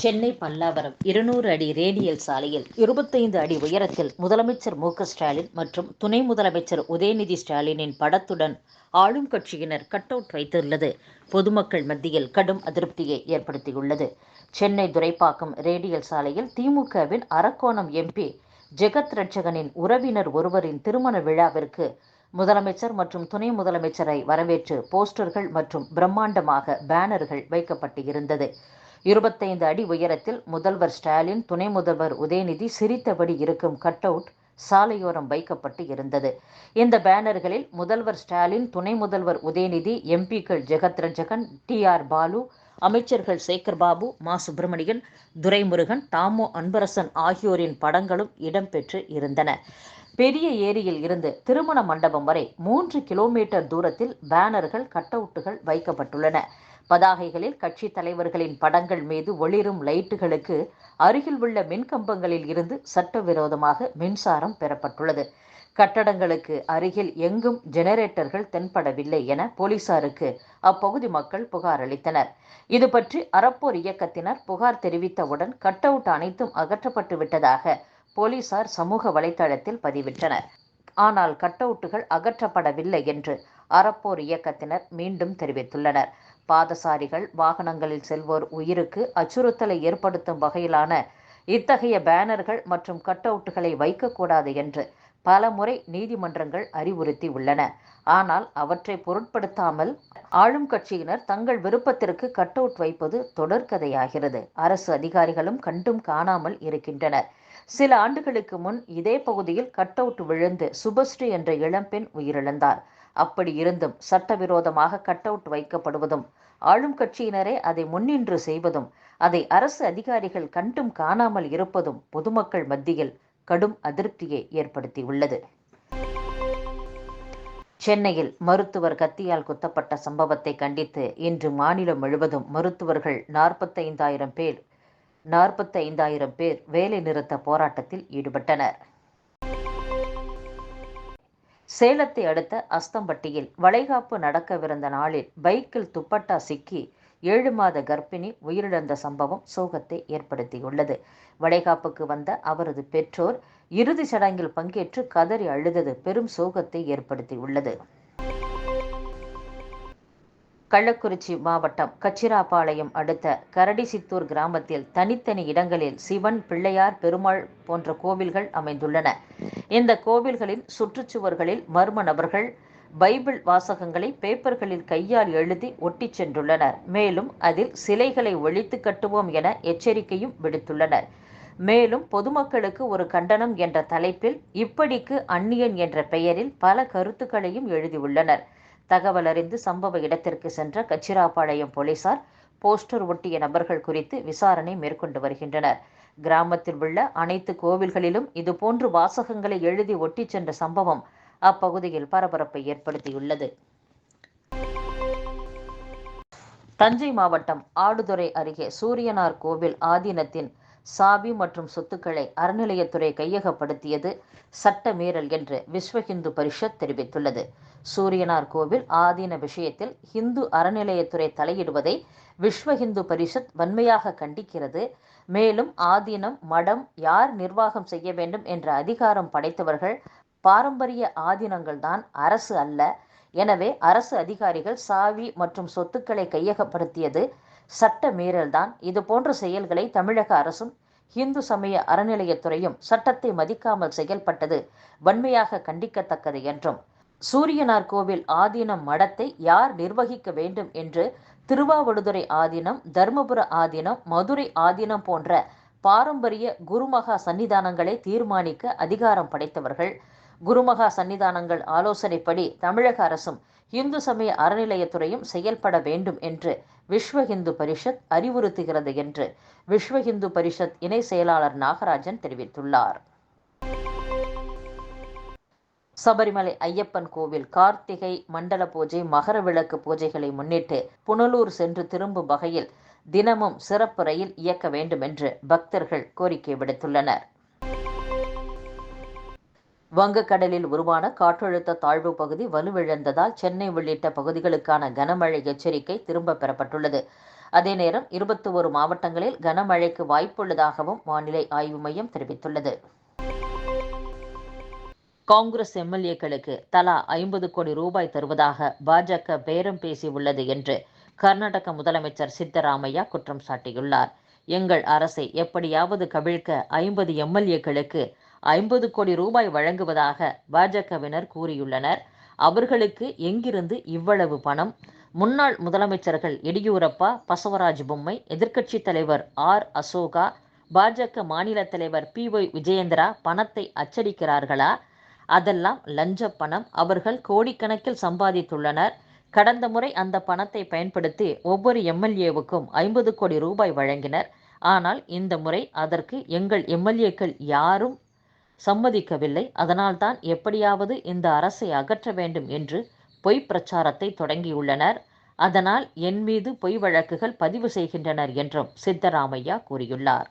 சென்னை பல்லாவரம் இருநூறு அடி ரேடியல் சாலையில் இருபத்தைந்து அடி உயரத்தில் முதலமைச்சர் மு ஸ்டாலின் மற்றும் துணை முதலமைச்சர் உதயநிதி ஸ்டாலினின் படத்துடன் ஆளும் கட்சியினர் கட் அவுட் வைத்துள்ளது. பொதுமக்கள் மத்தியில் கடும் அதிருப்தியை ஏற்படுத்தியுள்ளது. சென்னை துரைப்பாக்கம் ரேடியல் சாலையில் திமுகவின் அரக்கோணம் எம்பி ஜெகத் ரட்சகனின் உறவினர் ஒருவரின் திருமண விழாவிற்கு முதலமைச்சர் மற்றும் துணை முதலமைச்சரை வரவேற்று போஸ்டர்கள் மற்றும் பிரம்மாண்டமாக பேனர்கள் வைக்கப்பட்டு இருந்தது இருபத்தைந்து அடி உயரத்தில் முதல்வர் ஸ்டாலின் துணை முதல்வர் உதயநிதி சிரித்தபடி இருக்கும் கட் அவுட் சாலையோரம் வைக்கப்பட்டு இருந்தது. இந்த பேனர்களில் முதல்வர் ஸ்டாலின் துணை முதல்வர் உதயநிதி எம்பிக்கள் ஜெகத் ரஞ்சகன் டி ஆர் பாலு அமைச்சர்கள் சேகர் பாபு மா சுப்பிரமணியன் துரைமுருகன் தாமோ அன்பரசன் ஆகியோரின் படங்களும் இடம்பெற்று இருந்தன. பெரிய ஏரியில் இருந்து திருமண மண்டபம் வரை மூன்று கிலோமீட்டர் தூரத்தில் பேனர்கள் கட்டவுட்டுகள் வைக்கப்பட்டுள்ளன. பதாகைகளில் கட்சி தலைவர்களின் படங்கள் மீது ஒளிரும் லைட்டுகளுக்கு அருகில் உள்ள மின்கம்பங்களில் இருந்து சட்டவிரோதமாக மின்சாரம் பெறப்பட்டுள்ளது. கட்டடங்களுக்கு அருகில் எங்கும் ஜெனரேட்டர்கள் தென்படவில்லை என போலீசாருக்கு அப்பகுதி மக்கள் புகார் அளித்தனர். இது பற்றி அறப்போர் இயக்கத்தினர் புகார் தெரிவித்தவுடன் கட் அவுட் அனைத்தும் அகற்றப்பட்டு விட்டதாக போலீசார் சமூக வலைதளத்தில் பதிவிட்டனர். ஆனால் கட் அவுட்டுகள் அகற்றப்படவில்லை என்று அறப்போர் இயக்கத்தினர் மீண்டும் தெரிவித்துள்ளனர். பாதசாரிகள் வாகனங்களில் செல்வோர் உயிருக்கு அச்சுறுத்தலை ஏற்படுத்தும் வகையிலான இத்தகைய பேனர்கள் மற்றும் கட் அவுட்டுகளை வைக்கக்கூடாது என்று பல முறை நீதிமன்றங்கள் அறிவுறுத்தி உள்ளன ஆனால் அவற்றை பொருட்படுத்தாமல் ஆளும் கட்சியினர் தங்கள் விருப்பத்திற்கு கட் அவுட் வைப்பது தொடர்கதையாகிறது. அரசு அதிகாரிகளும் கண்டும் காணாமல் இருக்கின்றனர். சில ஆண்டுகளுக்கு முன் இதே பகுதியில் கட் அவுட் விழுந்து சுபஸ்ரீ என்ற இளம்பெண் உயிரிழந்தார். அப்படி இருந்தும் சட்டவிரோதமாக கட் அவுட் வைக்கப்படுவதும் ஆளும் கட்சியினரே அதை முன்னின்று செய்வதும் அதை அரசு அதிகாரிகள் கண்டும் காணாமல் இருப்பதும் பொதுமக்கள் மத்தியில் கடும் அதிருப்தியை ஏற்படுத்தியுள்ளது. சென்னையில் மருத்துவர் கத்தியால் குத்தப்பட்ட சம்பவத்தை கண்டித்து இன்று மாநிலம் முழுவதும் மருத்துவர்கள் நாற்பத்தைந்தாயிரம் பேர் நாற்பத்தைந்தாயிரம் பேர் வேலை நிறுத்த போராட்டத்தில் ஈடுபட்டனர். சேலத்தை அடுத்த அஸ்தம்பட்டியில் வளைகாப்பு நடக்கவிருந்த நாளில் பைக்கில் துப்பட்டா சிக்கி ஏழு மாத கர்ப்பிணி உயிரிழந்த சம்பவம் சோகத்தை ஏற்படுத்தியுள்ளது. வளைகாப்புக்கு வந்த அவரது பெற்றோர் இறுதி சடங்கில் பங்கேற்று கதறி அழுதது பெரும் சோகத்தை ஏற்படுத்தியுள்ளது. கள்ளக்குறிச்சி மாவட்டம் கச்சிராபாளையம் அடுத்த கரடிசித்தூர் கிராமத்தில் தனித்தனி இடங்களில் சிவன் பிள்ளையார் பெருமாள் போன்ற கோவில்கள் அமைந்துள்ளன. இந்த கோவில்களின் சுற்றுச்சுவர்களில் மர்ம நபர்கள் பைபிள் வாசகங்களை பேப்பர்களில் கையால் எழுதி ஒட்டிச் சென்றுள்ளனர். மேலும் அதில் சிலைகளை ஒழித்து கட்டுவோம் என எச்சரிக்கையும் விடுத்துள்ளனர். மேலும் பொதுமக்களுக்கு ஒரு கண்டனம் என்ற தலைப்பில் இப்படிக்கு அந்நியன் என்ற பெயரில் பல கருத்துக்களையும் எழுதியுள்ளனர். தகவல் அறிந்து சம்பவ இடத்திற்கு சென்ற கச்சிராபாளையம் போலீசார் போஸ்டர் ஒட்டிய நபர்கள் குறித்து விசாரணை மேற்கொண்டு வருகின்றனர். கிராமத்தில் உள்ள அனைத்து கோவில்களிலும் இதுபோன்று வாசகங்களை எழுதி ஒட்டிச் சென்ற சம்பவம் அப்பகுதியில் பரபரப்பை ஏற்படுத்தியுள்ளது. தஞ்சை மாவட்டம் ஆடுதுறை அருகே சூரியனார் கோவில் ஆதீனத்தின் சாவி மற்றும் சொத்துக்களை அறநிலையத்துறை கையகப்படுத்தியது சட்ட மீறல் என்று விஸ்வ ஹிந்து பரிஷத் தெரிவித்துள்ளது. சூரியனார் கோவில் ஆதீன விஷயத்தில் ஹிந்து அறநிலையத்துறை தலையிடுவதை விஸ்வ ஹிந்து பரிஷத் வன்மையாக கண்டிக்கிறது. மேலும் ஆதீனம் மடம் யார் நிர்வாகம் செய்ய வேண்டும் என்ற அதிகாரம் படைத்தவர்கள் பாரம்பரிய ஆதீனங்கள் தான் அரசு அல்ல. எனவே அரசு அதிகாரிகள் சாவி மற்றும் சொத்துக்களை கையகப்படுத்தியது சட்ட மீறல்தான். இது போன்ற செயல்களை தமிழக அரசும் இந்து சமய அறநிலையத்துறையும் சட்டத்தை மதிக்காமல் செயல்பட்டது வன்மையாக கண்டிக்கத்தக்கது என்றும் சூரியனார் கோவில் ஆதீனம் மடத்தை யார் நிர்வகிக்க வேண்டும் என்று திருவாவடுதுறை ஆதீனம் தர்மபுர ஆதீனம் மதுரை ஆதீனம் போன்ற பாரம்பரிய குருமகா சன்னிதானங்களை தீர்மானிக்க அதிகாரம் படைத்தவர்கள். குருமகா சன்னிதானங்கள் ஆலோசனைப்படி தமிழக அரசும் இந்து சமய அறநிலையத்துறையும் செயல்பட வேண்டும் என்று விஸ்வ இந்து பரிஷத் அறிவுறுத்துகிறது என்று விஸ்வ இந்து பரிஷத் இணை செயலாளர் நாகராஜன் தெரிவித்துள்ளார். சபரிமலை ஐயப்பன் கோவில் கார்த்திகை மண்டல பூஜை மகர விளக்கு பூஜைகளை முன்னிட்டு புனலூர் சென்று திரும்பும் வகையில் தினமும் சிறப்பு ரயில் இயக்க வேண்டும் என்று பக்தர்கள் கோரிக்கை விடுத்துள்ளனர். வங்கக்கடலில் உருவான காற்றழுத்த தாழ்வு பகுதி வலுவிழந்ததால் சென்னை உள்ளிட்ட பகுதிகளுக்கான கனமழை எச்சரிக்கை திரும்ப பெறப்பட்டுள்ளது. அதே நேரம் இருபத்தி ஒரு மாவட்டங்களில் கனமழைக்கு வாய்ப்புள்ளதாகவும் வானிலை ஆய்வு மையம் தெரிவித்துள்ளது. காங்கிரஸ் எம்எல்ஏக்களுக்கு தலா ஐம்பது கோடி ரூபாய் தருவதாக பாஜக பேரம் பேசியுள்ளது என்று கர்நாடக முதலமைச்சர் சித்தராமையா குற்றம் சாட்டியுள்ளார். எங்கள் அரசை எப்படியாவது கவிழ்க்க ஐம்பது எம்எல்ஏக்களுக்கு ஐம்பது கோடி ரூபாய் வழங்குவதாக பாஜகவினர் கூறியுள்ளனர். அவர்களுக்கு எங்கிருந்து இவ்வளவு பணம்? முன்னாள் முதலமைச்சர்கள் எடியூரப்பா பசவராஜ் பொம்மை எதிர்க்கட்சித் தலைவர் ஆர். அசோகா பாஜக மாநில தலைவர் பி. ஒய். விஜயேந்திரா பணத்தை அச்சடிக்கிறார்களா? அதெல்லாம் லஞ்ச பணம். அவர்கள் கோடிக்கணக்கில் சம்பாதித்துள்ளனர். கடந்த முறை அந்த பணத்தை பயன்படுத்தி ஒவ்வொரு எம்எல்ஏவுக்கும் ஐம்பது கோடி ரூபாய் வழங்கினர். ஆனால் இந்த முறை அதற்கு எங்கள் எம்எல்ஏக்கள் யாரும் சம்மதிக்கவில்லை. அதனால்தான் எப்படியாவது இந்த அரசை அகற்ற வேண்டும் என்று பொய் பிரச்சாரத்தை தொடங்கியுள்ளனர். அதனால் என் மீது பொய் வழக்குகள் பதிவு செய்கின்றனர் என்றும் சித்தராமையா கூறியுள்ளார்.